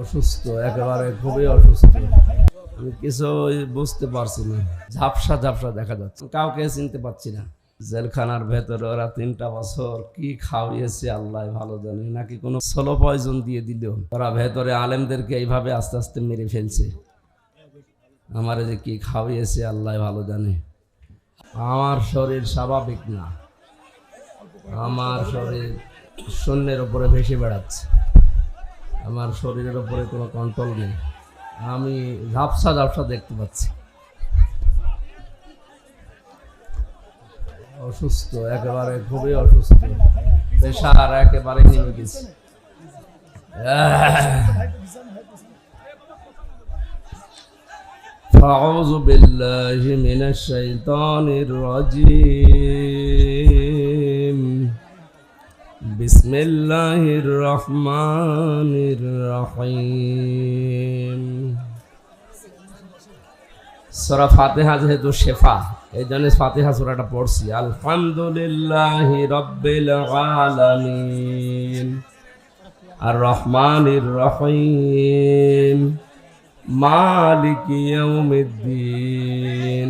অসুস্থ, একেবারে খুবই অসুস্থ। আমি কিছু বুঝতে পারছি না। ঝাপসা ঝাপসা দেখা যাচ্ছে। কাউকে চিনতে পারছি না। জেলখানার ভেতরে ওরা তিনটা বছর কি খাওয়িয়েছে আল্লাহ ভালো জানে। নাকি কোনো ষোলো পয়জন দিয়ে দিল ওরা ভেতরে আলেমদেরকে এইভাবে আস্তে আস্তে মেরে ফেলছে। আমার যে কি খাওয়িয়েছে আল্লাহ ভালো জানে। আমার শরীর স্বাভাবিক না। আমার শরীর শূন্যের উপরে ভেসে বেড়াচ্ছে। আমার শরীরের উপরে কোনো কন্ট্রোল নেই আমি ঝাপসা ঝাপসা দেখতে পাচ্ছি অসুস্থ একেবারে খুবই অসুস্থ প্রেশার একেবারে নেমে গেছে أعوذ بالله من الشيطان الرجيم بسم الله الرحمن الرحيم সূরা ফাতিহা যেহেতু শেফা এই জন্য ফাতিহা সূরাটা পড়ছি আলহামদুলিল্লাহি রাব্বিল আলামিন আর রহমানির রহিম মালিক ইয়াউমিদ্দিন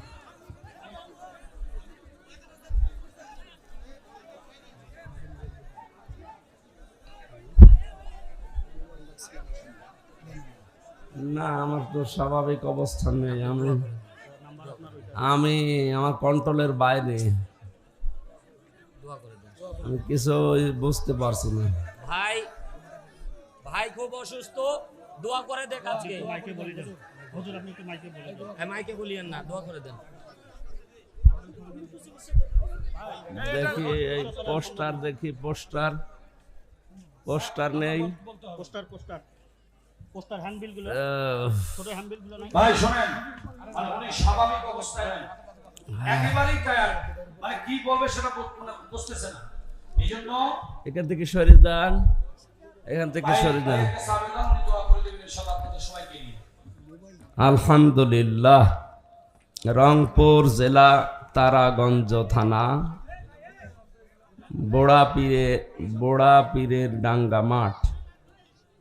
না আমার তো স্বাভাবিক অবস্থান নেই আমি আমি আমার কন্ট্রোলের বাইরে। আমি কিছু বুঝতে পারছি না। ভাই ভাই খুব অসুস্থ দোয়া করে দেখ আজকে। মাইকে বলে দেন। হুজুর আপনি একটু মাইকে বলে দেন। হ্যাঁ, মাইকে বলিয়েন না দোয়া করে দেন। দেখি এই পোস্টার দেখি পোস্টার। পোস্টার নেই। Poster poster. পোস্টার হ্যান্ডবিলগুলো ছোট হ্যান্ডবিলগুলো নাই। ভাই শোনেন। মানে উনি স্বাভাবিক অবস্থায় নেই একেবারেই টায়ার্ড মানে কি বলবে সেটা মানে বুঝতেছে না। এই জন্য এখান থেকে সরে যান এখান থেকে সরে নিয়ে। আলহামদুলিল্লাহ। রংপুর জেলা তারাগঞ্জ থানা। বোড়া পীরে বোড়া পীরের ডাঙ্গা মাঠ।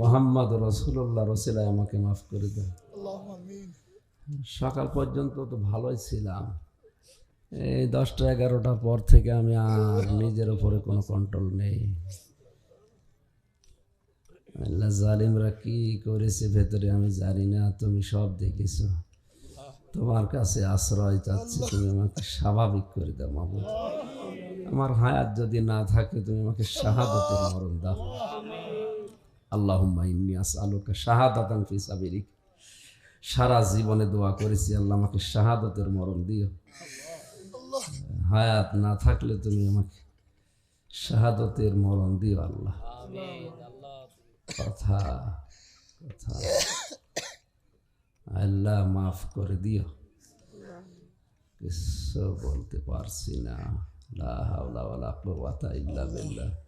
মোহাম্মদ রসুল্লাহ রসিলায় আমাকে মাফ করে দাও সকাল পর্যন্ত তো ভালোই ছিলাম। এই দশটা এগারোটার পর থেকে আমি আর নিজের উপরে কোনো কন্ট্রোল নেই। আল্লাহ জালিমরা কি করেছে ভেতরে আমি জানি না তুমি সব দেখেছ। তোমার কাছে আশ্রয় চাচ্ছি তুমি আমাকে স্বাভাবিক করে দাও মাবুদ আমার হায়াত যদি না থাকে তুমি আমাকে শাহাদতের মরণ দাও। ফি সাবিলিক। সারা জীবনে দোয়া করেছি আল্লাহ আমাকে শাহাদতের মরণ দিও। হায়াত না থাকলে তুমি আমাকে শাহাদতের মরণ দিও আল্লাহ। কথা কথা। আল্লাহ মাফ করে দিও। কিছু বলতে পারছি না। লা হাওলা ওয়ালা কুওয়াতা ইল্লা বিল্লাহ।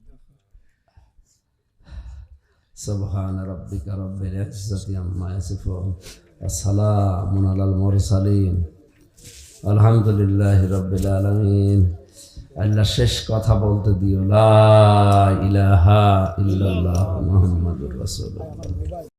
سبحان ربك رب العزة عما يصفون وسلام على المرسلين الحمد لله رب العالمين আল্লাহ শেষ কথা বলতে দিও লা ইলাহা ইল্লাল্লাহ মুহাম্মাদুর রাসূলুল্লাহ